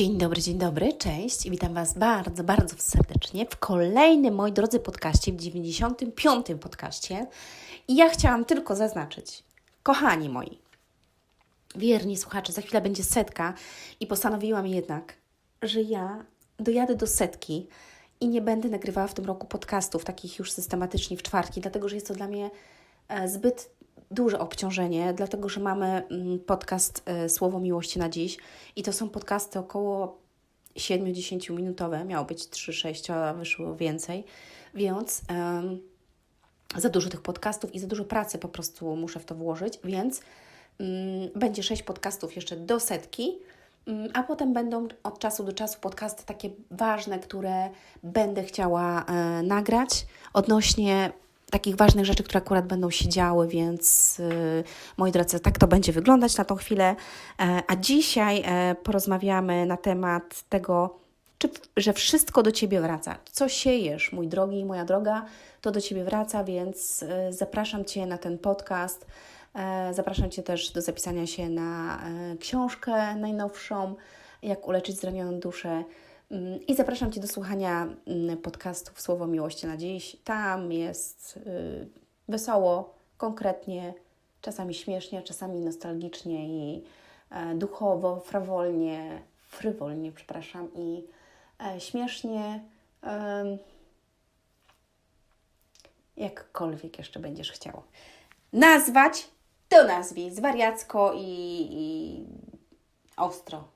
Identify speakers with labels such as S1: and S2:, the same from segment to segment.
S1: Dzień dobry, dzień dobry, cześć i witam Was bardzo, bardzo serdecznie w kolejnym, moi drodzy, podcaście, w 95. podcaście. I ja chciałam tylko zaznaczyć, kochani moi, wierni słuchacze, za chwilę będzie setka i postanowiłam jednak, że ja dojadę do setki i nie będę nagrywała w tym roku podcastów takich już systematycznie w czwartki, dlatego że jest to dla mnie e, zbyt duże obciążenie, dlatego że mamy mm, podcast e, Słowo Miłości na dziś i to są podcasty około 7-10 minutowe, miało być 3-6, a wyszło więcej, więc um, za dużo tych podcastów i za dużo pracy po prostu muszę w to włożyć, więc um, będzie 6 podcastów jeszcze do setki, um, a potem będą od czasu do czasu podcasty takie ważne, które będę chciała e, nagrać odnośnie takich ważnych rzeczy, które akurat będą się działy, więc yy, moi drodzy, tak to będzie wyglądać na tą chwilę. E, a dzisiaj e, porozmawiamy na temat tego, czy, że wszystko do Ciebie wraca. Co siejesz, mój drogi i moja droga, to do Ciebie wraca, więc e, zapraszam Cię na ten podcast. E, zapraszam Cię też do zapisania się na e, książkę najnowszą, jak uleczyć zranioną duszę. Mm, I zapraszam Cię do słuchania mm, podcastów Słowo Miłości na dziś. Tam jest y, wesoło, konkretnie, czasami śmiesznie, czasami nostalgicznie i e, duchowo, frywolnie, frywolnie, przepraszam, i e, śmiesznie. jakkolwiek jeszcze będziesz chciał. Nazwać to nazwij zwariacko i, i ostro,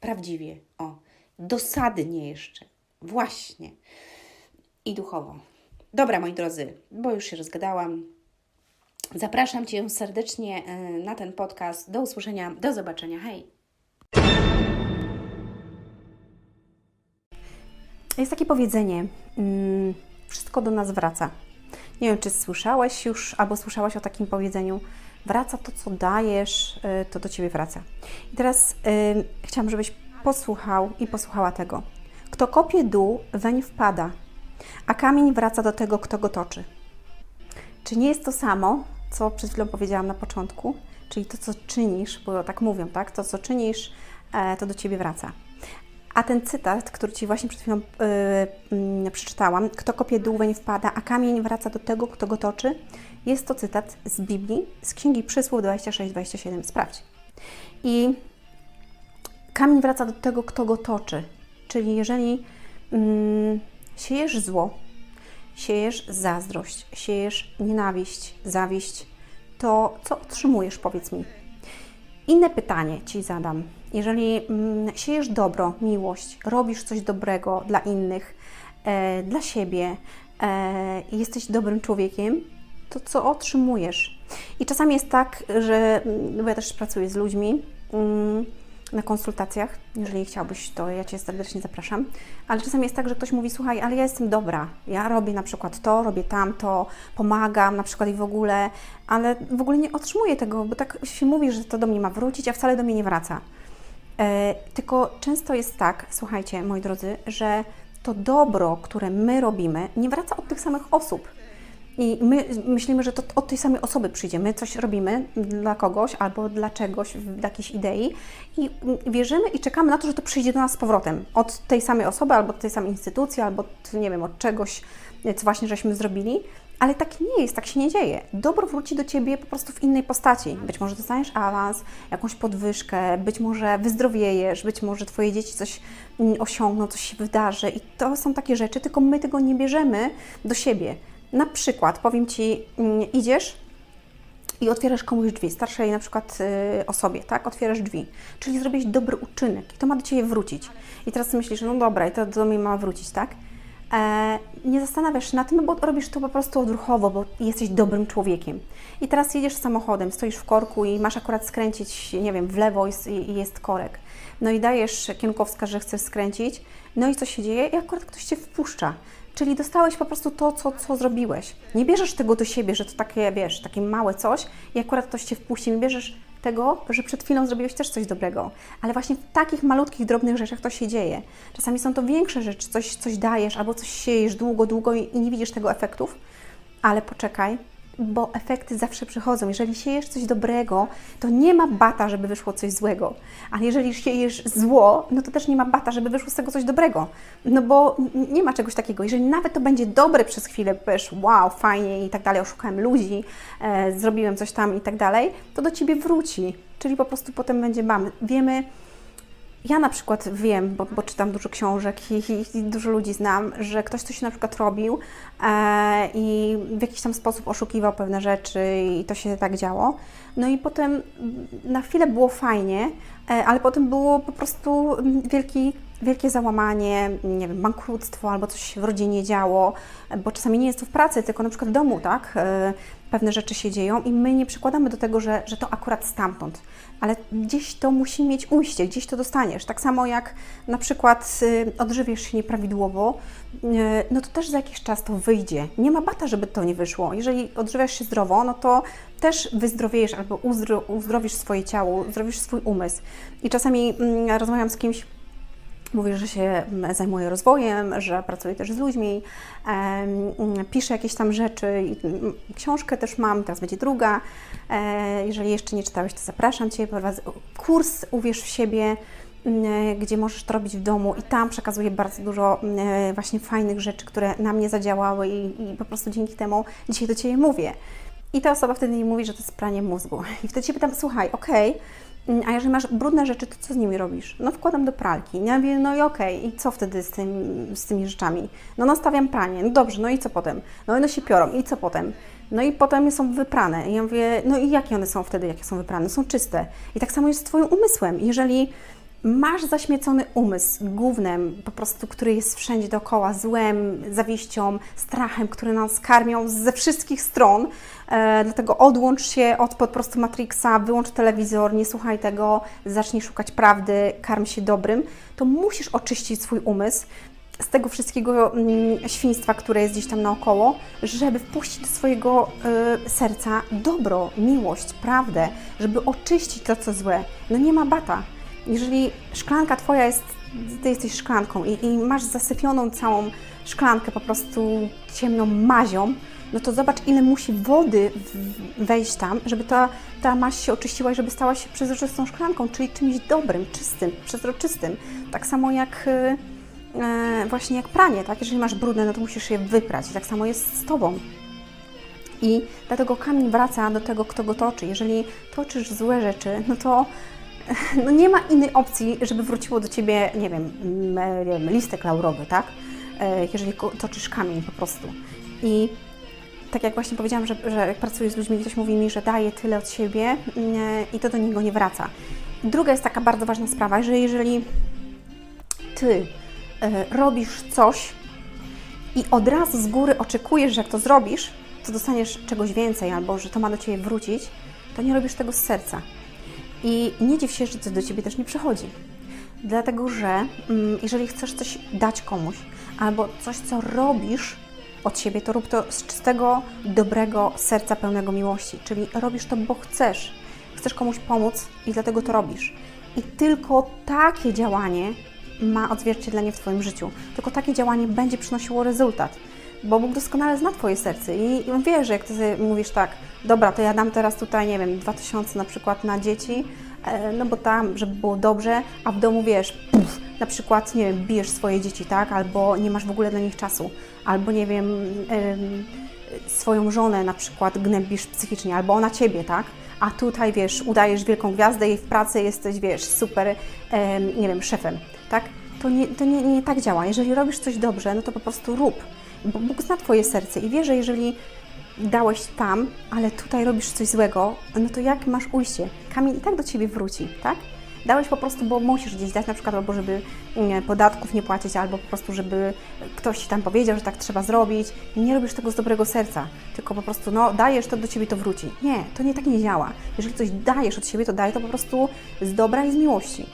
S1: prawdziwie. O dosadnie jeszcze. Właśnie. I duchowo. Dobra, moi drodzy, bo już się rozgadałam. Zapraszam Cię serdecznie e, na ten podcast. Do usłyszenia, do zobaczenia. Hej! Jest takie powiedzenie: mm, wszystko do nas wraca. Nie wiem, czy słyszałeś już albo słyszałaś o takim powiedzeniu. Wraca to, co dajesz, e, to do ciebie wraca. I teraz yy, chciałam, żebyś posłuchał i posłuchała tego. Kto kopie dół, weń wpada, a kamień wraca do tego, kto go toczy. Czy nie jest to samo, co przed chwilą powiedziałam na początku? Czyli to, co czynisz, bo tak mówią, tak? To, co czynisz, e, to do ciebie wraca. A ten cytat, który Ci właśnie przed chwilą yy, yy, przeczytałam, kto kopie dół, weń wpada, a kamień wraca do tego, kto go toczy, jest to cytat z Biblii, z Księgi Przysłów 26-27. Sprawdź. I kamień wraca do tego, kto go toczy. Czyli jeżeli mm, siejesz zło, siejesz zazdrość, siejesz nienawiść, zawiść, to co otrzymujesz, powiedz mi? Inne pytanie Ci zadam. Jeżeli mm, siejesz dobro, miłość, robisz coś dobrego dla innych, e, dla siebie, e, jesteś dobrym człowiekiem, to co otrzymujesz? I czasami jest tak, że, mm, bo ja też pracuję z ludźmi, mm, na konsultacjach. Jeżeli chciałbyś, to ja Cię serdecznie zapraszam. Ale czasami jest tak, że ktoś mówi: Słuchaj, ale ja jestem dobra. Ja robię na przykład to, robię tamto, pomagam na przykład i w ogóle, ale w ogóle nie otrzymuję tego, bo tak się mówi, że to do mnie ma wrócić, a wcale do mnie nie wraca. E, tylko często jest tak, słuchajcie, moi drodzy, że to dobro, które my robimy, nie wraca od tych samych osób. I my myślimy, że to od tej samej osoby przyjdzie. My coś robimy dla kogoś albo dla czegoś, dla jakiejś idei i wierzymy i czekamy na to, że to przyjdzie do nas z powrotem. Od tej samej osoby, albo od tej samej instytucji, albo od, nie wiem, od czegoś, co właśnie żeśmy zrobili. Ale tak nie jest, tak się nie dzieje. Dobro wróci do Ciebie po prostu w innej postaci. Być może dostaniesz awans, jakąś podwyżkę, być może wyzdrowiejesz, być może Twoje dzieci coś mm, osiągną, coś się wydarzy. I to są takie rzeczy, tylko my tego nie bierzemy do siebie. Na przykład, powiem Ci, mm, idziesz i otwierasz komuś drzwi, starszej na przykład y, osobie, tak? Otwierasz drzwi, czyli zrobisz dobry uczynek i to ma do Ciebie wrócić. I teraz myślisz, no dobra, i to do mnie ma wrócić, tak? E, nie zastanawiasz się na tym, no bo robisz to po prostu odruchowo, bo jesteś dobrym człowiekiem. I teraz jedziesz samochodem, stoisz w korku i masz akurat skręcić, nie wiem, w lewo i, i jest korek. No i dajesz kierunkowskaz, że chcesz skręcić, no i co się dzieje? I akurat ktoś Cię wpuszcza. Czyli dostałeś po prostu to, co, co zrobiłeś. Nie bierzesz tego do siebie, że to takie, wiesz, takie małe coś i akurat ktoś Cię wpuści. Nie bierzesz tego, że przed chwilą zrobiłeś też coś dobrego. Ale właśnie w takich malutkich, drobnych rzeczach to się dzieje. Czasami są to większe rzeczy, coś, coś dajesz albo coś siejesz długo, długo i, i nie widzisz tego efektów, ale poczekaj, bo efekty zawsze przychodzą. Jeżeli siejesz coś dobrego, to nie ma bata, żeby wyszło coś złego. Ale jeżeli siejesz zło, no to też nie ma bata, żeby wyszło z tego coś dobrego. No bo nie ma czegoś takiego. Jeżeli nawet to będzie dobre przez chwilę, powiesz, wow, fajnie i tak dalej, oszukałem ludzi, e, zrobiłem coś tam i tak dalej, to do Ciebie wróci. Czyli po prostu potem będzie bam. Wiemy, ja na przykład wiem, bo, bo czytam dużo książek i, i, i dużo ludzi znam, że ktoś coś na przykład robił e, i w jakiś tam sposób oszukiwał pewne rzeczy i to się tak działo. No i potem na chwilę było fajnie, e, ale potem było po prostu wielki, wielkie załamanie, nie wiem, bankructwo albo coś w rodzinie działo, bo czasami nie jest to w pracy, tylko na przykład w domu, tak? E, pewne rzeczy się dzieją i my nie przykładamy do tego, że, że to akurat stamtąd, ale gdzieś to musi mieć ujście, gdzieś to dostaniesz. Tak samo jak na przykład y, odżywiesz się nieprawidłowo, y, no to też za jakiś czas to wyjdzie. Nie ma bata, żeby to nie wyszło. Jeżeli odżywiasz się zdrowo, no to też wyzdrowiejesz albo uzdro, uzdrowisz swoje ciało, uzdrowisz swój umysł. I czasami mm, rozmawiam z kimś, Mówi, że się mm, zajmuje rozwojem, że pracuje też z ludźmi, em, pisze jakieś tam rzeczy. mm, Książkę też mam, teraz będzie druga. E, Jeżeli jeszcze nie czytałeś, to zapraszam Cię. Prowadzę Kurs Uwierz w siebie, mm, gdzie możesz to robić w domu i tam przekazuję bardzo dużo mm, właśnie fajnych rzeczy, które na mnie zadziałały i, i po prostu dzięki temu dzisiaj do Ciebie mówię. I ta osoba wtedy mi mówi, że to jest pranie mózgu. I wtedy się pytam, słuchaj, okej, mm, a jeżeli masz brudne rzeczy, to co z nimi robisz? No wkładam do pralki. Ja mówię, no i okej, i co wtedy z, tym, z tymi rzeczami? No nastawiam pranie. No dobrze, no i co potem? No one się piorą. I co potem? No i potem są wyprane. I ja mówię, no i jakie one są wtedy, jakie są wyprane? Są czyste. I tak samo jest z Twoim umysłem. Jeżeli masz zaśmiecony umysł gównem, po prostu, który jest wszędzie dookoła, złem, zawiścią, strachem, które nas karmią ze wszystkich stron. E, dlatego odłącz się od po prostu Matrixa, wyłącz telewizor, nie słuchaj tego, zacznij szukać prawdy, karm się dobrym. To musisz oczyścić swój umysł z tego wszystkiego mm, świństwa, które jest gdzieś tam naokoło, żeby wpuścić do swojego y, serca dobro, miłość, prawdę, żeby oczyścić to, co złe. No nie ma bata. Jeżeli szklanka Twoja jest, Ty jesteś szklanką i, i masz zasypioną całą szklankę po prostu ciemną mazią, no to zobacz, ile musi wody wejść tam, żeby ta, ta maź się oczyściła i żeby stała się przezroczystą szklanką, czyli czymś dobrym, czystym, przezroczystym. Tak samo jak y, e, właśnie jak pranie, tak? Jeżeli masz brudne, no to musisz je wyprać. Tak samo jest z Tobą. I dlatego kamień wraca do tego, kto go toczy. Jeżeli toczysz złe rzeczy, no to no nie ma innej opcji, żeby wróciło do Ciebie, nie wiem, listek laurowy, tak? E, Jeżeli toczysz kamień po prostu. I tak jak właśnie powiedziałam, że, że jak pracuję z ludźmi, ktoś mówi mi, że daje tyle od siebie mm, i to do niego nie wraca. Druga jest taka bardzo ważna sprawa, że jeżeli Ty e, robisz coś i od razu z góry oczekujesz, że jak to zrobisz, to dostaniesz czegoś więcej albo że to ma do Ciebie wrócić, to nie robisz tego z serca. I nie dziw się, że coś do Ciebie też nie przychodzi. Dlatego, że mm, jeżeli chcesz coś dać komuś albo coś, co robisz od siebie, to rób to z czystego, dobrego serca pełnego miłości. Czyli robisz to, bo chcesz. Chcesz komuś pomóc i dlatego to robisz. I tylko takie działanie ma odzwierciedlenie w Twoim życiu. Tylko takie działanie będzie przynosiło rezultat. Bo Bóg doskonale zna Twoje serce i, On wie, że jak Ty mówisz tak, dobra, to ja dam teraz tutaj, nie wiem, 2000 na przykład na dzieci, e, no bo tam, żeby było dobrze, a w domu wiesz, puf, na przykład, nie wiem, bijesz swoje dzieci, tak, albo nie masz w ogóle dla nich czasu, albo nie wiem, em, swoją żonę na przykład gnębisz psychicznie, albo ona ciebie, tak? A tutaj, wiesz, udajesz wielką gwiazdę i w pracy jesteś, wiesz, super, nie wiem, szefem, tak? To, nie, to nie, nie tak działa. Jeżeli robisz coś dobrze, no to po prostu rób, bo Bóg zna Twoje serce i wie, że jeżeli dałeś tam, ale tutaj robisz coś złego, no to jak masz ujście? Kamień i tak do Ciebie wróci, tak? Dałeś po prostu, bo musisz gdzieś dać, na przykład, albo żeby nie, podatków nie płacić, albo po prostu, żeby ktoś Ci tam powiedział, że tak trzeba zrobić. Nie robisz tego z dobrego serca, tylko po prostu, no, dajesz, to do Ciebie to wróci. Nie, to nie tak nie działa. Jeżeli coś dajesz od siebie, to daj to po prostu z dobra i z miłości.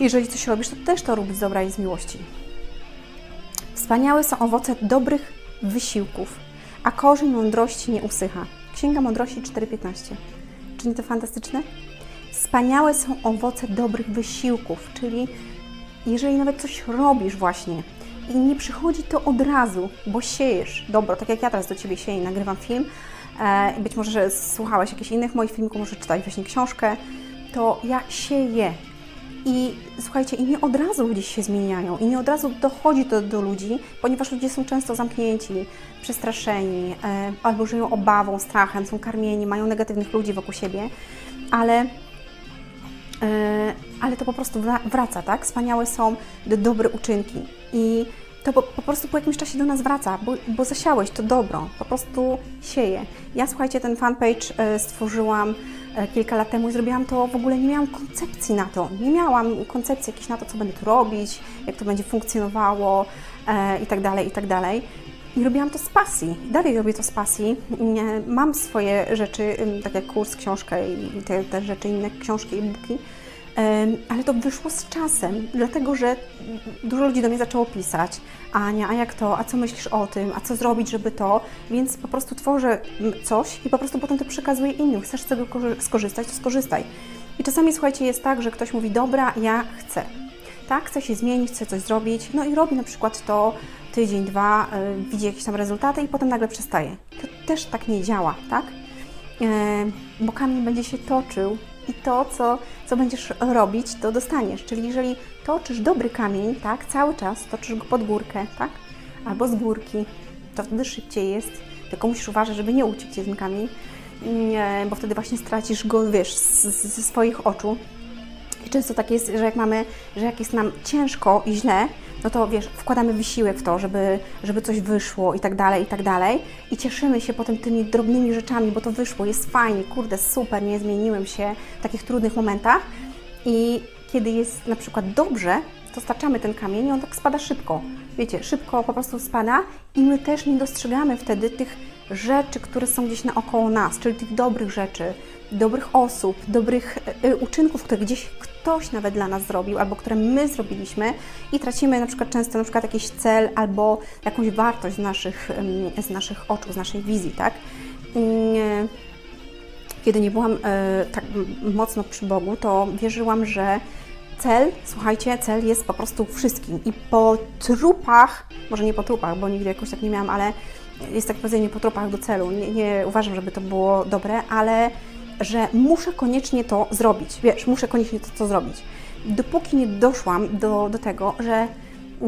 S1: Jeżeli coś robisz, to też to rób z dobra i z miłości. Wspaniałe są owoce dobrych wysiłków, a korzeń mądrości nie usycha. Księga Mądrości 4.15. Czy nie to fantastyczne? Wspaniałe są owoce dobrych wysiłków, czyli jeżeli nawet coś robisz właśnie i nie przychodzi to od razu, bo siejesz dobro, tak jak ja teraz do Ciebie sieję, nagrywam film, e, być może że słuchałeś jakichś innych moich filmików, może czytałeś właśnie książkę, to ja sieję. I słuchajcie, i nie od razu ludzie się zmieniają, i nie od razu dochodzi to do ludzi, ponieważ ludzie są często zamknięci, przestraszeni, e, albo żyją obawą, strachem, są karmieni, mają negatywnych ludzi wokół siebie, ale E, ale to po prostu wra- wraca, tak? Wspaniałe są do dobre uczynki i to po, po prostu po jakimś czasie do nas wraca, bo, bo zasiałeś to dobro, po prostu sieje. Ja słuchajcie, ten fanpage e, stworzyłam e, kilka lat temu i zrobiłam to, w ogóle nie miałam koncepcji na to, nie miałam koncepcji jakiejś na to, co będę tu robić, jak to będzie funkcjonowało e, i tak dalej, i tak dalej. I robiłam to z pasji. Dalej robię to z pasji. Mam swoje rzeczy, tak jak kurs, książkę i te, te rzeczy, inne książki, e-booki, Ym, ale to wyszło z czasem, dlatego że dużo ludzi do mnie zaczęło pisać. Ania, a jak to? A co myślisz o tym? A co zrobić, żeby to? Więc po prostu tworzę mm, coś i po prostu potem to przekazuję innym. Chcesz z tego korzy- skorzystać, to skorzystaj. I czasami, słuchajcie, jest tak, że ktoś mówi, dobra, ja chcę tak, chce się zmienić, chce coś zrobić, no i robi na przykład to tydzień, dwa, y, widzi jakieś tam rezultaty i potem nagle przestaje. To też tak nie działa, tak? E, bo kamień będzie się toczył i to, co, co będziesz robić, to dostaniesz. Czyli jeżeli toczysz dobry kamień, tak, cały czas toczysz go pod górkę, tak, albo z górki, to wtedy szybciej jest, tylko musisz uważać, żeby nie uciekł ci ten kamień, bo wtedy właśnie stracisz go, wiesz, ze swoich oczu. I często tak jest, że jak mamy, że jak jest nam ciężko i źle, no to wiesz, wkładamy wysiłek w to, żeby, żeby coś wyszło i tak dalej, i tak dalej. I cieszymy się potem tymi drobnymi rzeczami, bo to wyszło, jest fajnie, kurde, super, nie zmieniłem się w takich trudnych momentach. I kiedy jest na przykład dobrze, to staczamy ten kamień i on tak spada szybko. Wiecie, szybko po prostu spada i my też nie dostrzegamy wtedy tych rzeczy, które są gdzieś naokoło nas, czyli tych dobrych rzeczy, dobrych osób, dobrych y, y, uczynków, które gdzieś ktoś nawet dla nas zrobił, albo które my zrobiliśmy i tracimy na przykład często na przykład jakiś cel albo jakąś wartość z naszych, z naszych oczu, z naszej wizji, tak? Kiedy nie byłam e, tak mocno przy Bogu, to wierzyłam, że cel, słuchajcie, cel jest po prostu wszystkim. I po trupach, może nie po trupach, bo nigdy jakoś tak nie miałam, ale jest takie powiedzenie po trupach do celu. Nie, nie uważam, żeby to było dobre, ale że muszę koniecznie to zrobić. Wiesz, muszę koniecznie to, to zrobić. Dopóki nie doszłam do, do tego, że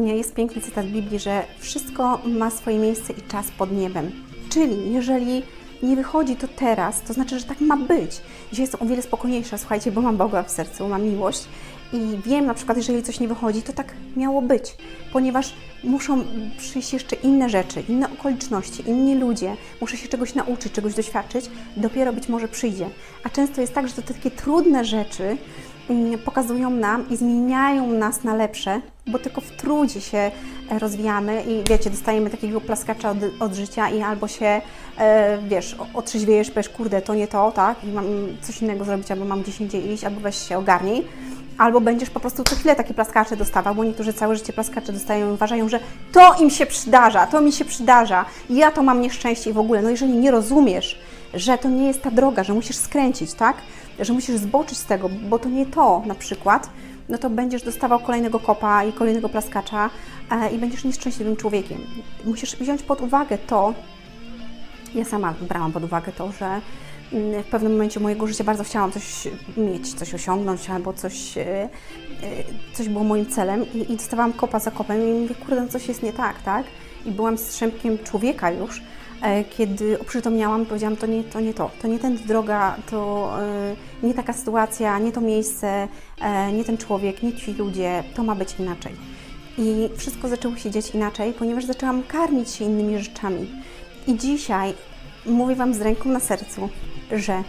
S1: jest piękny cytat w Biblii, że wszystko ma swoje miejsce i czas pod niebem. Czyli jeżeli nie wychodzi to teraz, to znaczy, że tak ma być. Dzisiaj jestem o wiele spokojniejsza, słuchajcie, bo mam Boga w sercu, mam miłość i wiem na przykład, jeżeli coś nie wychodzi, to tak miało być, ponieważ muszą przyjść jeszcze inne rzeczy, inne okoliczności, inni ludzie, muszę się czegoś nauczyć, czegoś doświadczyć, dopiero być może przyjdzie. A często jest tak, że to te takie trudne rzeczy mm, pokazują nam i zmieniają nas na lepsze, bo tylko w trudzie się e, rozwijamy i wiecie, dostajemy takiego plaskacza od, od życia i albo się, e, wiesz, otrzeźwiejesz, powiesz, kurde, to nie to, tak, i mam coś innego zrobić, albo mam gdzieś indziej iść, albo weź się ogarnij, albo będziesz po prostu co chwilę takie plaskacze dostawał, bo niektórzy całe życie plaskacze dostają i uważają, że to im się przydarza, to mi się przydarza, ja to mam nieszczęście i w ogóle, no jeżeli nie rozumiesz, że to nie jest ta droga, że musisz skręcić, tak, że musisz zboczyć z tego, bo to nie to na przykład, no to będziesz dostawał kolejnego kopa i kolejnego plaskacza e, i będziesz nieszczęśliwym człowiekiem. Musisz wziąć pod uwagę to, ja sama brałam pod uwagę to, że w pewnym momencie mojego życia bardzo chciałam coś mieć, coś osiągnąć albo coś, e, e, coś było moim celem i, i dostawałam kopa za kopem i mówię, kurde, no coś jest nie tak, tak? I byłam strzępkiem człowieka już, e, kiedy oprzytomniałam, powiedziałam, to nie to, nie to, to nie ten droga, to nie taka sytuacja, nie to miejsce, nie ten człowiek, nie ci ludzie, to ma być inaczej. I wszystko zaczęło się dziać inaczej, ponieważ zaczęłam karmić się innymi rzeczami. I dzisiaj mówię Wam z ręką na sercu, że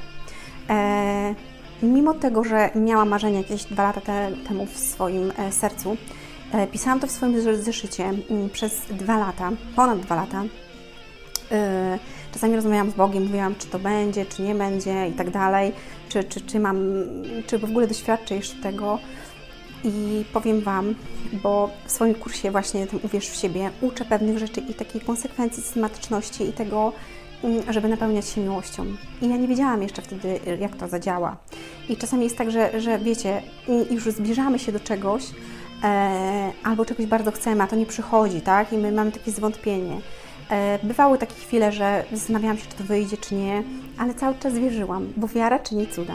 S1: e, mimo tego, że miałam marzenia jakieś dwa lata te, temu w swoim e, sercu, e, pisałam to w swoim zes- zeszycie mm, przez dwa lata, ponad dwa lata. E, Czasami rozmawiałam z Bogiem, mówiłam, czy to będzie, czy nie będzie i tak dalej, czy, czy, czy mam, czy w ogóle doświadczę jeszcze tego. I powiem Wam, bo w swoim kursie właśnie tym Uwierz w siebie uczę pewnych rzeczy i takiej konsekwencji, systematyczności i tego, żeby napełniać się miłością. I ja nie wiedziałam jeszcze wtedy, jak to zadziała. I czasami jest tak, że, że wiecie, już zbliżamy się do czegoś, e, albo czegoś bardzo chcemy, a to nie przychodzi, tak? I my mamy takie zwątpienie. E, Bywały takie chwile, że zastanawiałam się, czy to wyjdzie, czy nie, ale cały czas wierzyłam, bo wiara czyni cuda.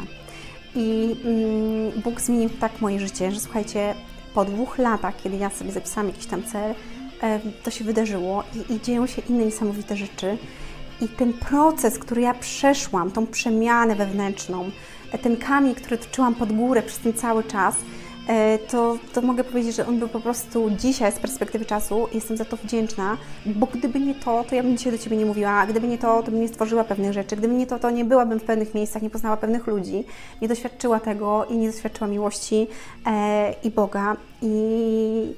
S1: I mm, Bóg zmienił tak moje życie, że słuchajcie, po dwóch latach, kiedy ja sobie zapisałam jakiś tam cel, e, to się wydarzyło i, i dzieją się inne niesamowite rzeczy. I ten proces, który ja przeszłam, tą przemianę wewnętrzną, e, ten kamień, który toczyłam pod górę przez ten cały czas, e, to, to mogę powiedzieć, że on był po prostu dzisiaj z perspektywy czasu, jestem za to wdzięczna, bo gdyby nie to, to ja bym dzisiaj do Ciebie nie mówiła, gdyby nie to, to bym nie stworzyła pewnych rzeczy, gdyby nie to, to nie byłabym w pewnych miejscach, nie poznała pewnych ludzi, nie doświadczyła tego i nie doświadczyła miłości e, i Boga. I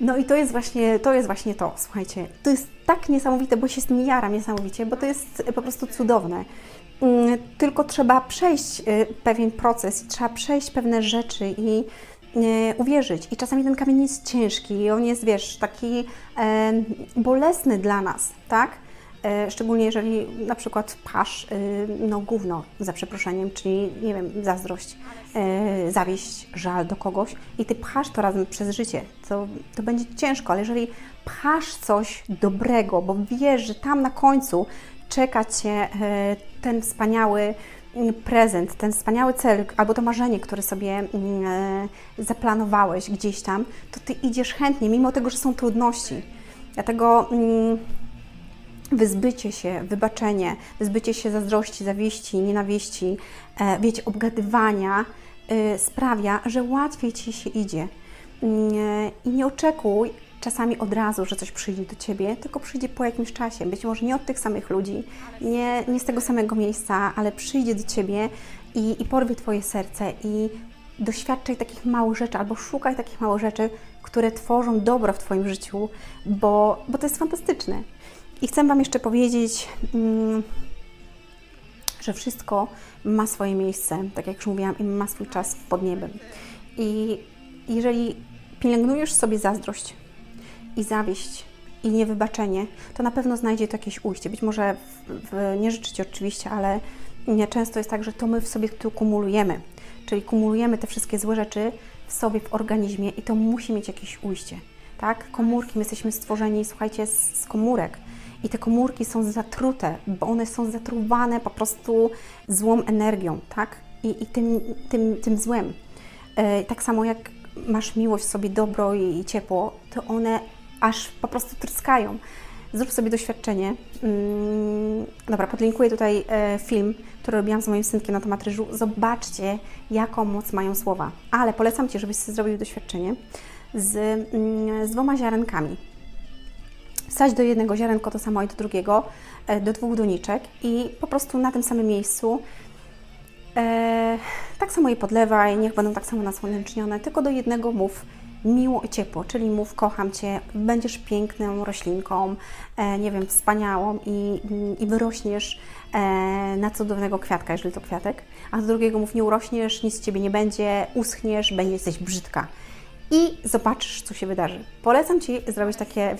S1: no i to jest właśnie to, jest właśnie to, słuchajcie. To jest tak niesamowite, bo się z tym jaram niesamowicie, bo to jest po prostu cudowne. Mm, Tylko trzeba przejść y, pewien proces, trzeba przejść pewne rzeczy i y, uwierzyć. I czasami ten kamień jest ciężki i on jest, wiesz, taki bolesny dla nas, tak? E, Szczególnie jeżeli na przykład pasz y, no gówno, za przeproszeniem, czyli nie wiem, zazdrość, e, zawieść, żal do kogoś i ty pchasz to razem przez życie, to, to będzie ciężko, ale jeżeli pchasz coś dobrego, bo wiesz, że tam na końcu czeka Cię e, ten wspaniały mm, prezent, ten wspaniały cel albo to marzenie, które sobie mm, e, zaplanowałeś gdzieś tam, to Ty idziesz chętnie, mimo tego, że są trudności. Dlatego mm, wyzbycie się, wybaczenie, wyzbycie się zazdrości, zawiści, nienawiści, e, wiecie, obgadywania e, sprawia, że łatwiej Ci się idzie. Mm, e, I nie oczekuj czasami od razu, że coś przyjdzie do Ciebie, tylko przyjdzie po jakimś czasie. Być może nie od tych samych ludzi, nie, nie z tego samego miejsca, ale przyjdzie do Ciebie i, i porwie Twoje serce i doświadczaj takich małych rzeczy albo szukaj takich małych rzeczy, które tworzą dobro w Twoim życiu, bo, bo to jest fantastyczne. I chcę Wam jeszcze powiedzieć, mm, że wszystko ma swoje miejsce, tak jak już mówiłam, i ma swój czas pod niebem. I jeżeli pielęgnujesz sobie zazdrość i zawieść i niewybaczenie, to na pewno znajdzie to jakieś ujście. Być może w, w, nie życzycie oczywiście, ale często jest tak, że to my w sobie tu kumulujemy. Czyli kumulujemy te wszystkie złe rzeczy w sobie, w organizmie i to musi mieć jakieś ujście. Tak? Komórki, my jesteśmy stworzeni, słuchajcie, z, z komórek. I te komórki są zatrute, bo one są zatruwane po prostu złą energią, tak? I, i tym, tym, tym złem. E, tak samo jak masz miłość sobie, dobro i, ciepło, to one aż po prostu tryskają. Zrób sobie doświadczenie. Mm, dobra, podlinkuję tutaj e, film, który robiłam z moim synkiem na temat ryżu. Zobaczcie, jaką moc mają słowa. Ale polecam Ci, żebyś zrobił doświadczenie z, mm, z dwoma ziarenkami. Wsadź do jednego ziarenko to samo i do drugiego, e, do dwóch doniczek i po prostu na tym samym miejscu e, tak samo je podlewaj, niech będą tak samo nasłonecznione, tylko do jednego mów miło i ciepło, czyli mów kocham Cię, będziesz piękną roślinką, e, nie wiem, wspaniałą i, i wyrośniesz na cudownego kwiatka, jeżeli to kwiatek, a do drugiego mów nie urośniesz, nic z Ciebie nie będzie, uschniesz, będzie jesteś brzydka i zobaczysz, co się wydarzy. Polecam Ci zrobić takie,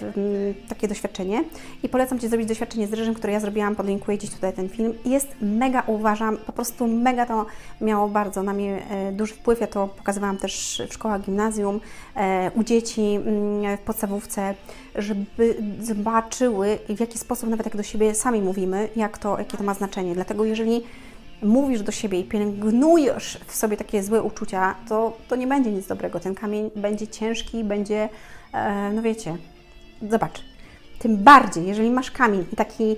S1: takie doświadczenie i polecam Ci zrobić doświadczenie z ryżem, które ja zrobiłam, podlinkuję Ci tutaj ten film. Jest mega, uważam, po prostu mega to miało bardzo na mnie e, duży wpływ. Ja to pokazywałam też w szkołach, gimnazjum, e, u dzieci mm, w podstawówce, żeby zobaczyły w jaki sposób, nawet jak do siebie sami mówimy, jak to, jakie to ma znaczenie. Dlatego jeżeli mówisz do siebie i pielęgnujesz w sobie takie złe uczucia, to, to nie będzie nic dobrego. Ten kamień będzie ciężki, będzie, e, no wiecie, zobacz. Tym bardziej, jeżeli masz kamień i taki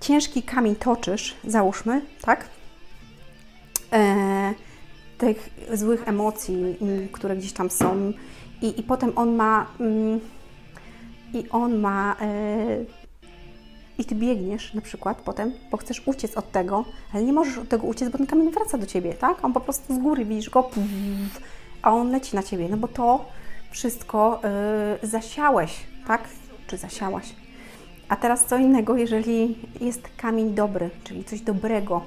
S1: ciężki kamień toczysz, załóżmy, tak? E, tych złych emocji, m, które gdzieś tam są, i, i potem on ma. mm, I on ma. E, i ty biegniesz na przykład potem, bo chcesz uciec od tego, ale nie możesz od tego uciec, bo ten kamień wraca do ciebie, tak? On po prostu z góry widzisz go, pff, a on leci na ciebie, no bo to wszystko yy, zasiałeś, tak? Czy zasiałaś? A teraz co innego, jeżeli jest kamień dobry, czyli coś dobrego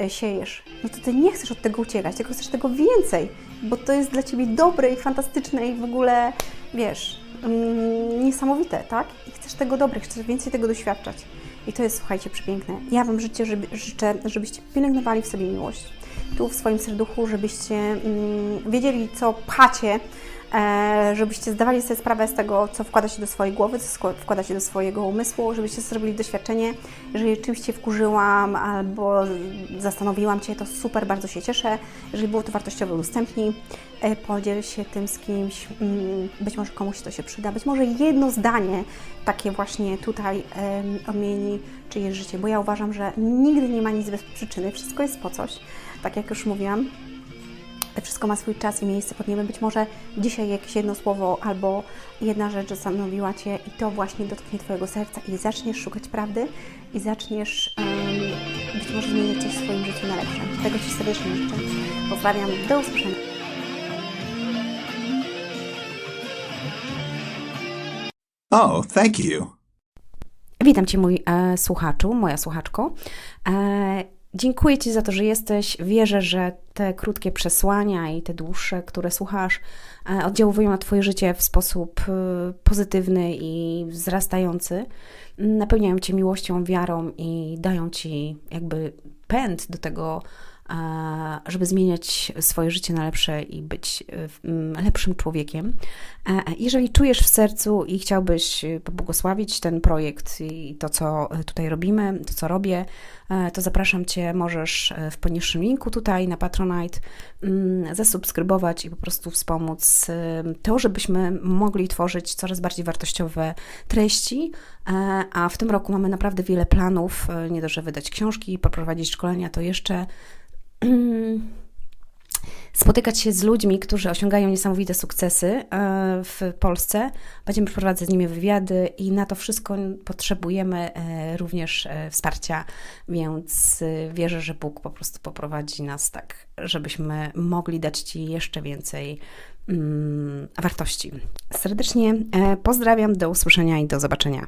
S1: y, siejesz, no to ty nie chcesz od tego uciekać, tylko chcesz tego więcej, bo to jest dla ciebie dobre i fantastyczne i w ogóle, wiesz, mm, niesamowite, tak? I chcesz tego dobrego, chcesz więcej tego doświadczać. I to jest, słuchajcie, przepiękne. Ja Wam życzę, żeby, życzę żebyście pielęgnowali w sobie miłość. Tu w swoim serduchu, żebyście mm, wiedzieli, co pchacie żebyście zdawali sobie sprawę z tego, co wkłada się do swojej głowy, co wkłada się do swojego umysłu, żebyście zrobili doświadczenie. Jeżeli czymś Cię wkurzyłam albo zastanowiłam Cię, to super, bardzo się cieszę. Jeżeli było to wartościowe, udostępnij, e, podziel się tym z kimś, mm, być może komuś to się przyda, być może jedno zdanie takie właśnie tutaj em, odmieni czyjeś życie, bo ja uważam, że nigdy nie ma nic bez przyczyny, wszystko jest po coś, tak jak już mówiłam. Wszystko ma swój czas i miejsce pod niebem. Być może dzisiaj jakieś jedno słowo albo jedna rzecz zastanowiła Cię i to właśnie dotknie Twojego serca i zaczniesz szukać prawdy i zaczniesz em, być może zmieniać coś w swoim życiu na lepsze. Tego Ci serdecznie życzę. Pozdrawiam, do usłyszenia.
S2: Oh, thank you.
S1: Witam Cię, mój e, słuchaczu, moja słuchaczko. E, dziękuję Ci za to, że jesteś. Wierzę, że te krótkie przesłania i te dłuższe, które słuchasz, e, oddziałują na Twoje życie w sposób e, pozytywny i wzrastający. Napełniają Cię miłością, wiarą i dają Ci jakby pęd do tego, żeby zmieniać swoje życie na lepsze i być e, lepszym człowiekiem. E, Jeżeli czujesz w sercu i chciałbyś e, pobłogosławić ten projekt i to, co e, tutaj robimy, to, co robię, e, to zapraszam Cię, możesz e, w poniższym linku tutaj na Patronite mm, zasubskrybować i po prostu wspomóc e, to, żebyśmy mogli tworzyć coraz bardziej wartościowe treści, E, a w tym roku mamy naprawdę wiele planów, e, nie dość, że wydać książki, poprowadzić szkolenia, to jeszcze spotykać się z ludźmi, którzy osiągają niesamowite sukcesy e, w Polsce. Będziemy przeprowadzać z nimi wywiady i na to wszystko potrzebujemy e, również e, wsparcia, więc wierzę, że Bóg po prostu poprowadzi nas tak, żebyśmy mogli dać Ci jeszcze więcej mm, wartości. Serdecznie pozdrawiam, do usłyszenia i do zobaczenia.